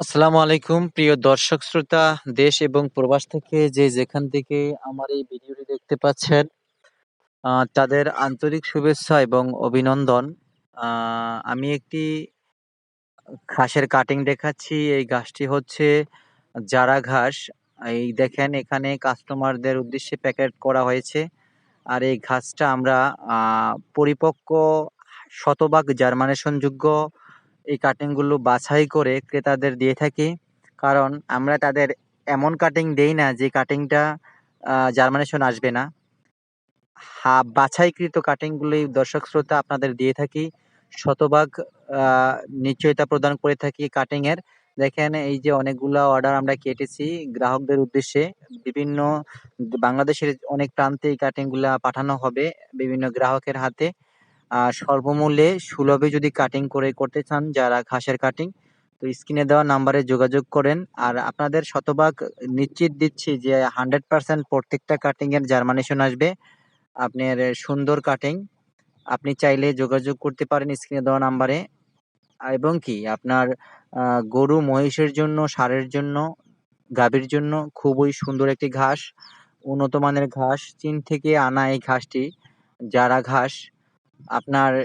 আসসালামু আলাইকুম, প্রিয় দর্শক শ্রোতা, দেশ এবং প্রবাস থেকে যে যেখান থেকে আমার এই ভিডিওটি দেখতে পাচ্ছেন তাদের আন্তরিক শুভেচ্ছা এবং অভিনন্দন। আমি একটি ঘাসের কাটিং দেখাচ্ছি। এই ঘাসটি হচ্ছে জারা ঘাস। এই দেখেন, এখানে কাস্টমারদের উদ্দেশ্যে প্যাকেট করা হয়েছে। আর এই ঘাসটা আমরা পরিপক্ক শতভাগ জার্মানেশনযোগ্য এই কাটিংগুলো বাছাই করে ক্রেতাদের দিয়ে থাকি। কারণ আমরা তাদের এমন কাটিং দেই না যে কাটিংটা জার্মানেশন আসবে না। হা, বাছাইকৃত কাটিংগুলোই দর্শক শ্রোতা আপনাদের দিয়ে থাকি। শতভাগ নিশ্চয়তা প্রদান করে থাকি কাটিং এর দেখেন, এই যে অনেকগুলো অর্ডার আমরা কেটেছি গ্রাহকদের উদ্দেশ্যে। বিভিন্ন বাংলাদেশের অনেক প্রান্তে এই কাটিংগুলা পাঠানো হবে বিভিন্ন গ্রাহকের হাতে। আর স্বল্পমূল্যে সুলভে যদি কাটিং করে করতে চান যারা ঘাসের কাটিং তো স্ক্রিনে দেওয়া নাম্বারে যোগাযোগ করেন। আর আপনাদের শতভাগ নিশ্চিত দিচ্ছি যে হান্ড্রেড পার্সেন্ট প্রত্যেকটা কাটিং এর জার্মানেশন আসবে। আপনার সুন্দর কাটিং আপনি চাইলে যোগাযোগ করতে পারেন স্ক্রিনে দেওয়া নাম্বারে। এবং কি, আপনার গরু মহিষের জন্য, সারের জন্য, গাভীর জন্য খুবই সুন্দর একটি ঘাস, উন্নত মানের ঘাস, চীন থেকে আনা এই ঘাসটি, যারা ঘাস আপনার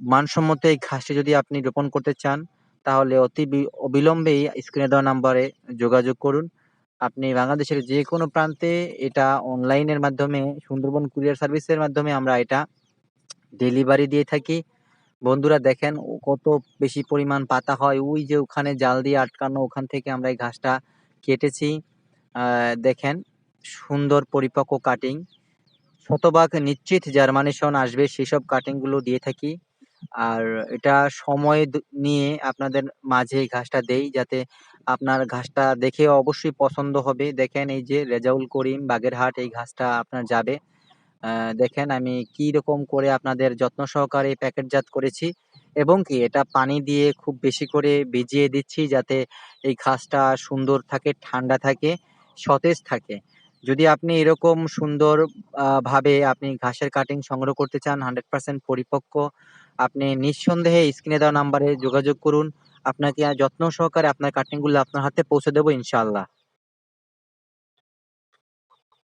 মানসম্মত এই ঘাসটি যদি আপনি রোপণ করতে চান, তাহলে অতি বি- অবিলম্বেই স্ক্রিনে দেওয়া নাম্বারে যোগাযোগ করুন। আপনি বাংলাদেশের যে কোনো প্রান্তে এটা অনলাইনের মাধ্যমে, সুন্দরবন কুরিয়ার সার্ভিসের মাধ্যমে আমরা এটা ডেলিভারি দিয়ে থাকি। বন্ধুরা দেখেন কত বেশি পরিমাণ পাতা হয়। ওই যে ওখানে জাল দিয়ে আটকানো, ওখান থেকে আমরা এই ঘাসটা কেটেছি। দেখেন সুন্দর পরিপক্ক কাটিং শতভাগ নিশ্চিত জার্মানেশন আসবে, সেসব কাটিংগুলো দিয়ে থাকি। আর এটা সময় নিয়ে আপনাদের মাঝে ঘাসটা দেই, যাতে আপনার ঘাসটা দেখে অবশ্যই পছন্দ হবে। দেখেন এই যে রেজাউল করিম বাগেরহাট, এই ঘাসটা আপনার যাবে। দেখেন আমি কি রকম করে আপনাদের যত্ন সহকারে প্যাকেটজাত করেছি এবং কি এটা পানি দিয়ে খুব বেশি করে ভিজিয়ে দিচ্ছি, যাতে এই ঘাসটা সুন্দর থাকে, ঠান্ডা থাকে, সতেজ থাকে। যদি আপনি এরকম সুন্দর আহ, ভাবে আপনি ঘাসের কাটিং সংগ্রহ করতে চান হান্ড্রেড পার্সেন্ট পরিপক্ক আপনি নিঃসন্দেহে স্ক্রিনে দেওয়া নাম্বারে যোগাযোগ করুন। আপনাকে যত্ন সহকারে আপনার কাটিংগুলো আপনার হাতে পৌঁছে দেবো ইনশাআল্লাহ।